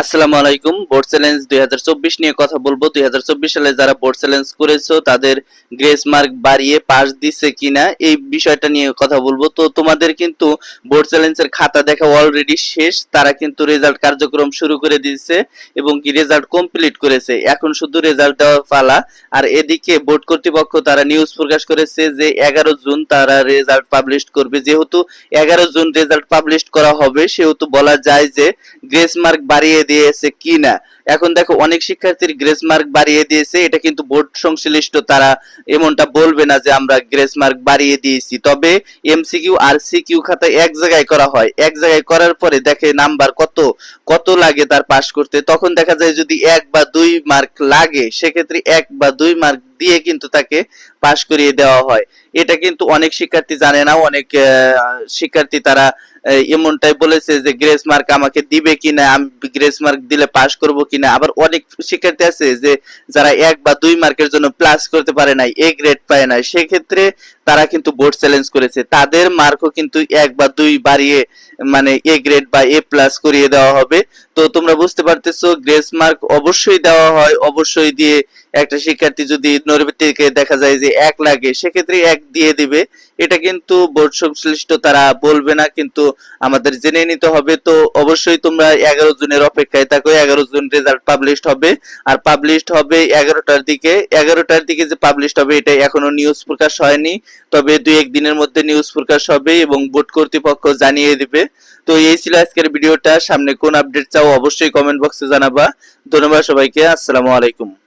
আসসালামু আলাইকুম। Board challenge দুই হাজার চব্বিশ নিয়ে কথা বলব। দুই হাজার চব্বিশ সালে যারা বোর্ড চ্যালেঞ্জ করেছ, তাদের গ্রেস মার্ক বাড়িয়ে পাস দিছে কিনা, এই বিষয়টা নিয়ে কথা বলব। তো তোমাদের কিন্তু বোর্ড চ্যালেঞ্জের খাতা দেখা অলরেডি শেষ। তারা কিন্তু রেজাল্ট কার্যক্রম শুরু করে দিয়েছে এবং কি রেজাল্ট কমপ্লিট করেছে। এখন শুধু রেজাল্ট দেওয়ার পালা। আর এদিকে বোর্ড কর্তৃপক্ষ তারা নিউজ প্রকাশ করেছে যে এগারো জুন তারা রেজাল্ট পাবলিশ করবে। যেহেতু এগারো জুন রেজাল্ট পাবলিশ করা হবে, সেহেতু বলা যায় যে গ্রেস মার্ক বাড়িয়ে দিয়েছে কিনা। এখন দেখো, অনেক শিক্ষার্থীর গ্রেস মার্ক বাড়িয়ে দিয়েছে। এটা কিন্তু বোর্ড সংশ্লিষ্ট তারা এমনটা বলবে না যে আমরা গ্রেস মার্ক বাড়িয়ে দিয়েছি। তবে এমসিকিউ আর সিকিউ খাতায় এক জায়গায় করা হয়। এক জায়গায় করার পরে দেখে নাম্বার কত কত লাগে তার পাস করতে। তখন দেখা যায় যদি এক বা দুই মার্ক লাগে, সেক্ষেত্রে এক বা দুই মার্ক দিয়ে কিন্তু তাকে পাস করিয়ে দেওয়া হয়। এটা কিন্তু অনেক শিক্ষার্থী জানে না, অনেক শিক্ষার্থী তারা এমনটাই বলেছে যে গ্রেস মার্ক আমাকে দিবে কিনা, আমি গ্রেস মার্ক দিলে পাস করব কিনা। আবার অনেক শিক্ষার্থী আছে যে যারা এক বা দুই মার্কের জন্য প্লাস করতে পারে নাই এ গ্রেড পায় না সেক্ষেত্রে তারা কিন্তু বোর্ড চ্যালেঞ্জ করেছে। তাদের মার্কও কিন্তু এক বা দুই বাড়িয়ে মানে এ গ্রেড বা এ প্লাস করিয়ে দেওয়া হবে। তো তোমরা বুঝতে পারতেছো, গ্রেস মার্ক অবশ্যই দেওয়া হয়, অবশ্যই দিয়ে একটা শিক্ষার্থী যদি নৈর্ব্যক্তিকে দেখা যায় যে এক লাগে, সেক্ষেত্রে এক দিয়ে দিবে। এটা কিন্তু বোর্ড সংশ্লিষ্ট তারা বলবে না, কিন্তু আমাদের জেনে নিতে হবে। তো অবশ্যই তোমরা এগারো জুনের অপেক্ষায় থাকো, এগারো জুন রেজাল্ট পাবলিশড হবে। আর পাবলিশড হবে এগারোটার দিকে। এগারোটার দিকে যে পাবলিশড হবে, এটা এখনও নিউজ প্রকাশ হয়নি। তবে দুই একদিনের মধ্যে নিউজ প্রকাশ হবে এবং বোর্ড কর্তৃপক্ষ জানিয়ে দিবে। তো এই ছিল আজকের ভিডিওটা। সামনে কোন আপডেট চাও অবশ্যই কমেন্ট বক্সে জানাবা। ধন্যবাদ সবাইকে। আসসালামু আলাইকুম।